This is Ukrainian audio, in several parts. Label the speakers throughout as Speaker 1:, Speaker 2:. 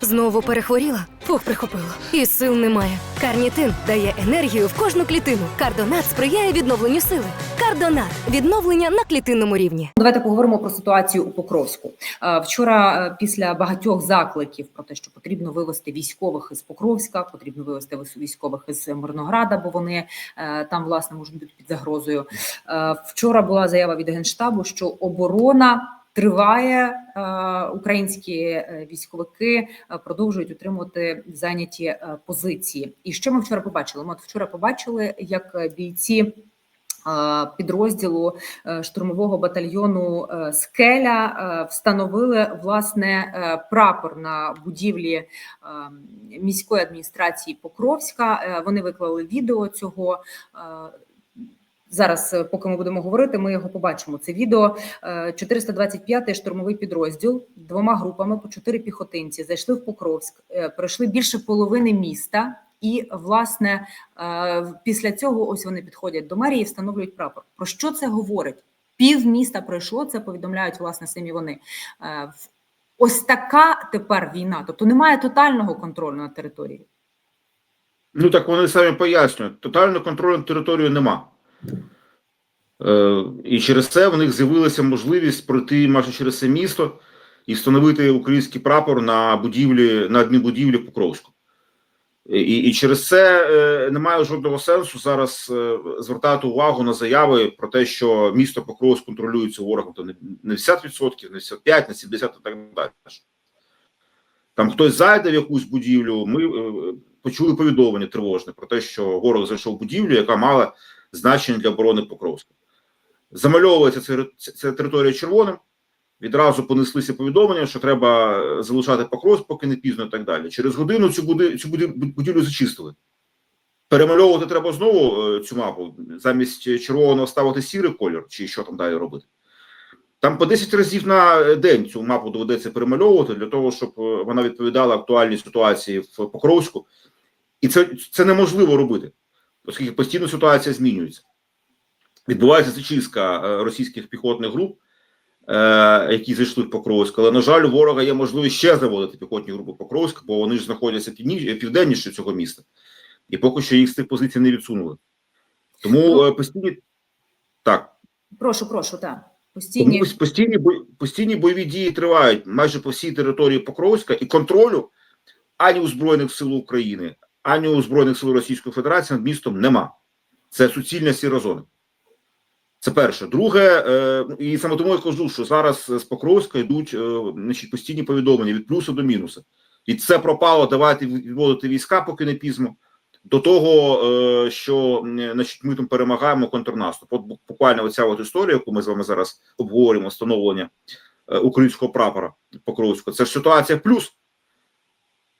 Speaker 1: Знову перехворіла? Фух, прихопило. І сил немає. Карнітин дає енергію в кожну клітину. Кардонат сприяє відновленню сили. Кардонат відновлення на клітинному рівні.
Speaker 2: Давайте поговоримо про ситуацію у Покровську. Вчора, після багатьох закликів про те, що потрібно вивести військових із Покровська, потрібно вивести військових із Мирнограда, бо вони е, там власне можуть бути під загрозою. Вчора була заява від генштабу, що оборона. Триває е, українські е, військовики е, продовжують утримувати зайняті позиції. І що ми вчора побачили? Ми от вчора побачили, як бійці підрозділу штурмового батальйону Скеля встановили власне прапор на будівлі міської адміністрації Покровська. Вони виклали відео цього. Е, Зараз, е, поки ми будемо говорити, ми його побачимо. Це відео Е, 425-й штурмовий підрозділ двома групами по чотири піхотинці зайшли в Покровськ, е, пройшли більше половини міста. І власне е, після цього ось вони підходять до мерії і встановлюють прапор. Про що це говорить? Пів міста пройшло. Це повідомляють власне самі вони. Е, Ось така тепер війна. Тобто немає тотального контролю над територією.
Speaker 3: Ну так вони самі пояснюють. Тотального контролю над територією нема. Е, і через це в них з'явилася можливість пройти майже через все місто і встановити український прапор на будівлі, на адмінбудівлі в Покровську. І, і через це е, немає жодного сенсу зараз е, звертати увагу на заяви про те, що місто Покровськ контролюється ворогом там, не не 50%, не 55%, не 70% і так далі. Там хтось зайде в якусь будівлю, ми е, почули повідомлення тривожне про те, що ворог зайшов в будівлю, яка мала значення для оборони Покровська. Замальовується ця, територія червоним. Відразу понеслися повідомлення, що треба е, залишати Покровськ, поки не пізно, і так далі. Через годину цю, буди, цю будівлю зачистили. Перемальовувати треба знову е, цю мапу, замість червоного ставити сірий колір, чи що там далі робити. Там по 10 разів на день цю мапу доведеться перемальовувати для того, щоб е, вона відповідала актуальній ситуації в Покровську. І це, це неможливо робити, оскільки постійно ситуація змінюється. Відбувається зачистка е, російських піхотних груп, е, які зайшли в Покровськ. Але, на жаль, у ворога є можливість ще заводити піхотні групи в Покровськ, бо вони ж знаходяться південніше цього міста. І поки що їх з цих позицій не відсунули. Тому е, постійні так.
Speaker 2: Прошу, прошу, так. Постійні
Speaker 3: постійні, постійні бойові дії тривають майже по всій території Покровська і контролю ані у Збройних сил України, ані у Збройних сил Російської Федерації над містом нема. Це суцільна сіра зона. Це перше. Друге, е, ну, і саме тому я кажу, що зараз з Покровська йдуть е, значить, постійні повідомлення від плюсу до мінуса. І це пропало, давайте відводити війська, поки не пізно. До того, е, що значить, ми там перемагаємо контрнаступ. От буквально оця от історія, яку ми з вами зараз обговорюємо, встановлення українського прапора Покровського, це ж ситуація плюс.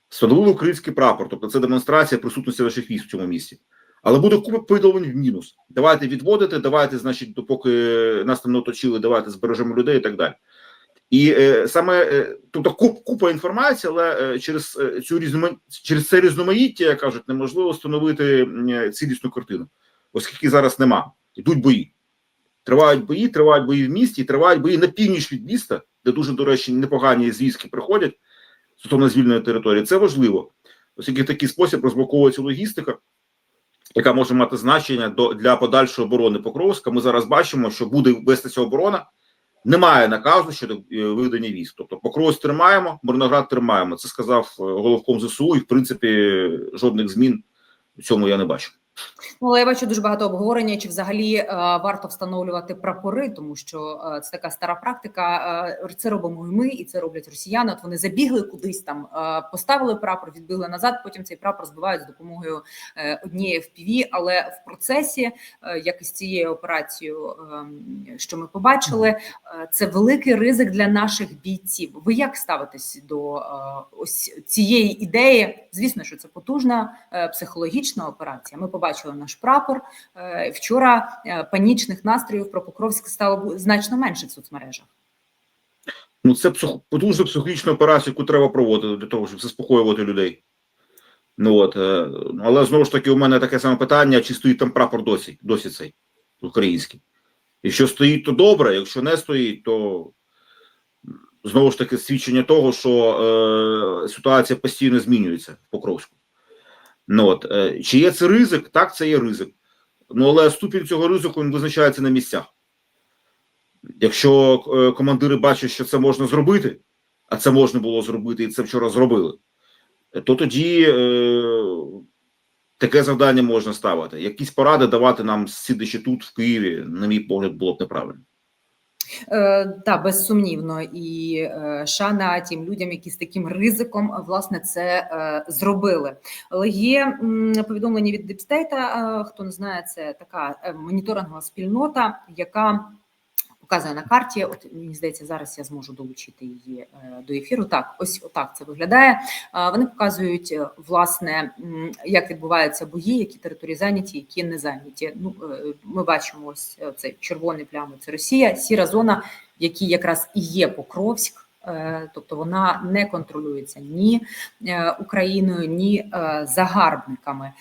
Speaker 3: Встановили український прапор, тобто це демонстрація присутності наших військ в цьому місці. Але буде купа повідомлень в мінус. Давайте відводити, давайте, значить, допоки нас там не оточили, давайте збережемо людей і так далі. І е, саме е, тобто куп, купа інформації, але е, через е, цю різнома... через це різноманіття, як кажуть, неможливо встановити е, цілісну картину, оскільки зараз нема. Йдуть бої. Тривають бої, тривають бої в місті, тривають бої на північ від міста, де дуже, до речі, непогані зв'язки приходять стосовно звільненої території. Це важливо, оскільки в такий спосіб розблоковується логістика, яка може мати значення до для подальшої оборони Покровська. Ми зараз бачимо, що буде вестися оборона. Немає наказу щодо е, виведення військ. Тобто Покровськ тримаємо, Мирноград тримаємо. Це сказав е, головком ЗСУ, і в принципі жодних змін у цьому я не бачу.
Speaker 2: Ну, але я бачу дуже багато обговорення, чи взагалі е, варто встановлювати прапори, тому що е, це така стара практика. Е, це робимо і ми, і це роблять росіяни. От вони забігли кудись там, е, поставили прапор, відбігли назад. Потім цей прапор збивають з допомогою е, однієї FPV, але в процесі, е, як і цією операцією, е, що ми побачили, е, це великий ризик для наших бійців. Ви як ставитесь до е, ось цієї ідеї? Звісно, що це потужна е, психологічна операція. Ми побачили наш прапор. Е, Вчора е, панічних настроїв про Покровськ стало значно менше в соцмережах.
Speaker 3: Ну це потужна психологічна операція, яку треба проводити для того, щоб заспокоювати людей. Ну от, е, але знову ж таки, у мене таке саме питання: чи стоїть там прапор досі, досі цей український? Якщо стоїть, то добре, якщо не стоїть, то знову ж таки свідчення того, що е, ситуація постійно змінюється в Покровську. Ну, от, е, чи є це ризик? Так, це є ризик. Ну, але ступінь цього ризику він визначається на місцях. Якщо е, командири бачать, що це можна зробити, а це можна було зробити, і це вчора зробили, то тоді е, таке завдання можна ставити. Якісь поради давати нам, сидячи тут, в Києві, на мій погляд, було б неправильно.
Speaker 2: Е, та безсумнівно, і е, шана тим людям, які з таким ризиком е, власне це зробили. Але є повідомлення від Діпстейта, Хто не знає, це така моніторингова спільнота, яка показує на карті. От мені здається, зараз я зможу долучити її е, до ефіру. Так, ось отак це виглядає. Вони показують е, власне, як відбуваються бої, які території зайняті, які не зайняті. Ну е, ми бачимо ось цей червоний плями. Це Росія, сіра зона, в якій якраз і є Покровськ. Тобто вона не контролюється ні Україною, ні загарбниками.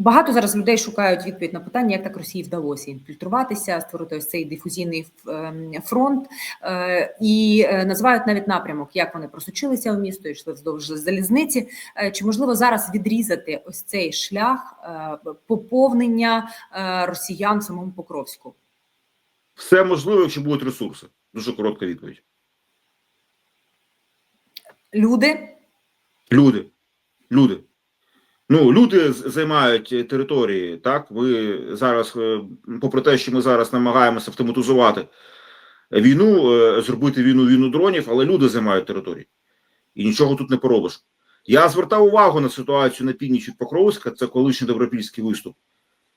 Speaker 2: Багато зараз людей шукають відповідь на питання, як так Росії вдалося інфільтруватися, створити ось цей дифузійний ем, фронт, Е, і е, називають навіть напрямок, як вони просочилися в місто, йшли вздовж залізниці. Е, Чи можливо зараз відрізати ось цей шлях поповнення росіян в самому Покровську?
Speaker 3: Все можливо, якщо будуть ресурси. Дуже коротка відповідь.
Speaker 2: Люди
Speaker 3: Люди. Люди. Ну, люди займають території. Так, ви зараз, е, попри те, що ми зараз намагаємося автоматизувати війну, е, зробити війну війну дронів, але люди займають території. І нічого тут не поробиш. Я звертав увагу на ситуацію на північ від Покровська, це колишній добропільський виступ,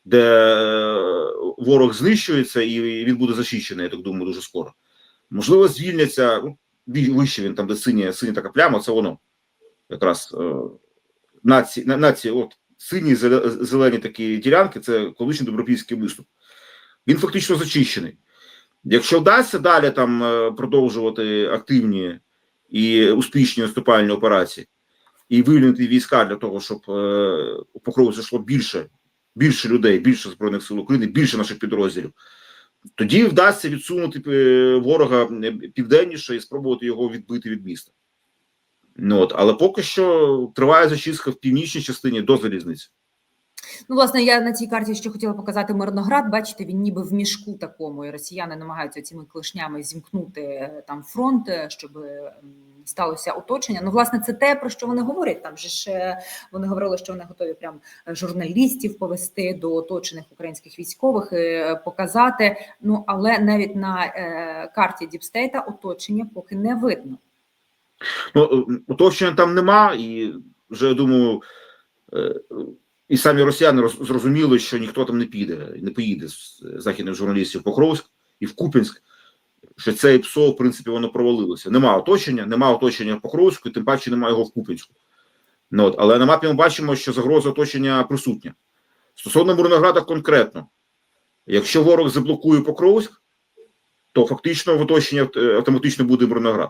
Speaker 3: де е, ворог знищується і він буде зачищений, я так думаю, дуже скоро. Можливо, звільняться ну, вище він там, де синя, синя така пляма, це воно. Якраз нації, на- нації, от сині зелені такі ділянки, це колишній добропільський виступ. Він фактично зачищений. Якщо вдасться далі там е, продовжувати активні і успішні наступальні операції, і вивільнити війська для того, щоб е, у Покрову зайшло більше, більше людей, більше збройних сил України, більше наших підрозділів, тоді вдасться відсунути е, ворога південніше і спробувати його відбити від міста. Ну от, але поки що триває зачистка в північній частині до залізниці.
Speaker 2: Ну, власне, я на цій карті ще хотіла показати Мирноград. Бачите, він ніби в мішку такому, і росіяни намагаються цими клешнями зімкнути е, там фронт, е, щоб ем, сталося оточення. Ну, власне, це те, про що вони говорять. Там же ж е, вони говорили, що вони готові прям е, журналістів повести до оточених українських військових, е, показати. Ну, але навіть на е, карті Діпстейта оточення поки не видно.
Speaker 3: Ну, е, оточення там нема, і вже я думаю, е, і самі росіяни зрозуміли, що ніхто там не піде, не поїде з західних журналістів Покровськ і в Куп'янськ, що це ПСО, в принципі, воно провалилося. Нема оточення, нема оточення в Покровську, і тим паче немає його в Куп'янську. Ну, от, але на мапі ми бачимо, що загроза оточення присутня. Стосовно Мирнограда конкретно, якщо ворог заблокує Покровськ, то фактично в оточенні автоматично буде Мирноград.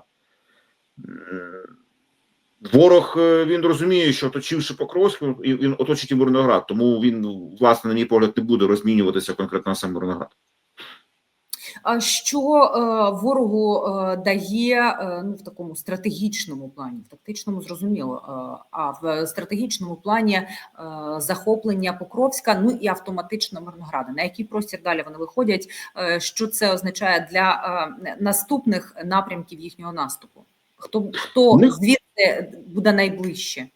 Speaker 3: Ворог е, він розуміє, що оточивши Покровськ, він оточить і Мирноград, тому він, власне, на мій погляд, не буде розмінюватися конкретно на сам Мирноград.
Speaker 2: А що е, ворогу е, дає ну, в такому стратегічному плані, в тактичному зрозуміло, а в стратегічному плані захоплення Покровська, ну і автоматично Мирнограда. На який простір далі вони виходять? Що це означає для наступних напрямків їхнього наступу? Хто хто
Speaker 3: них-
Speaker 2: звідти буде найближче?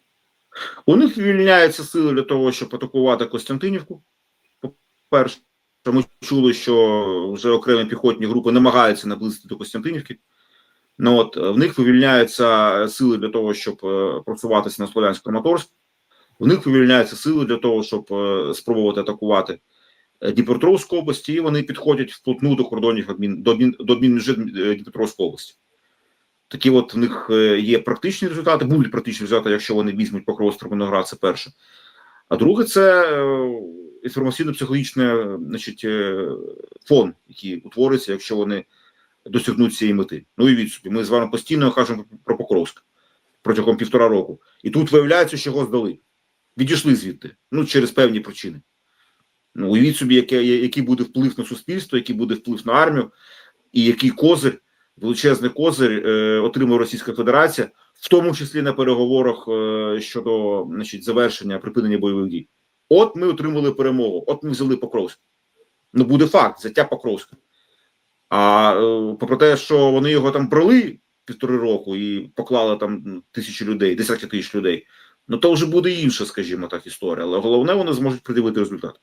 Speaker 3: У них вільняються сили для того, щоб атакувати Костянтинівку. По-перше, ми чули, що вже окремі піхотні групи намагаються наблизити до Костянтинівки. Ну от е, в них вивільняються сили для того, щоб е, просуватися на Слов'янськ Краматорськ. В них вивільняються сили для того, щоб е, спробувати атакувати Дніпропетровську область, і вони підходять вплотну до кордонів адмін, до, адмін, до е, Дніпропетровської області. Такі от в них е, є практичні результати, будуть практичні результати, якщо вони візьмуть Покровськ Терміноград, це перше. А друге, це е, інформаційно-психологічний е, фон, який утвориться, якщо вони досягнуть цієї мети. Ну і від собі. Ми з вами постійно кажемо про Покровськ протягом півтора року. І тут виявляється, що його здали. Відійшли звідти, ну через певні причини. Ну, уявіть собі, яке, який буде вплив на суспільство, який буде вплив на армію, і який козир величезний козир е, отримує Російська Федерація, в тому числі на переговорах е, щодо значить, завершення припинення бойових дій. От ми отримали перемогу, от ми взяли Покровськ. Ну буде факт, взяття Покровська. А е, попри те, що вони його там брали півтори року і поклали там тисячі людей, десятки тисяч людей. Ну то вже буде інша, скажімо так, історія. Але головне, вони зможуть придивити результат.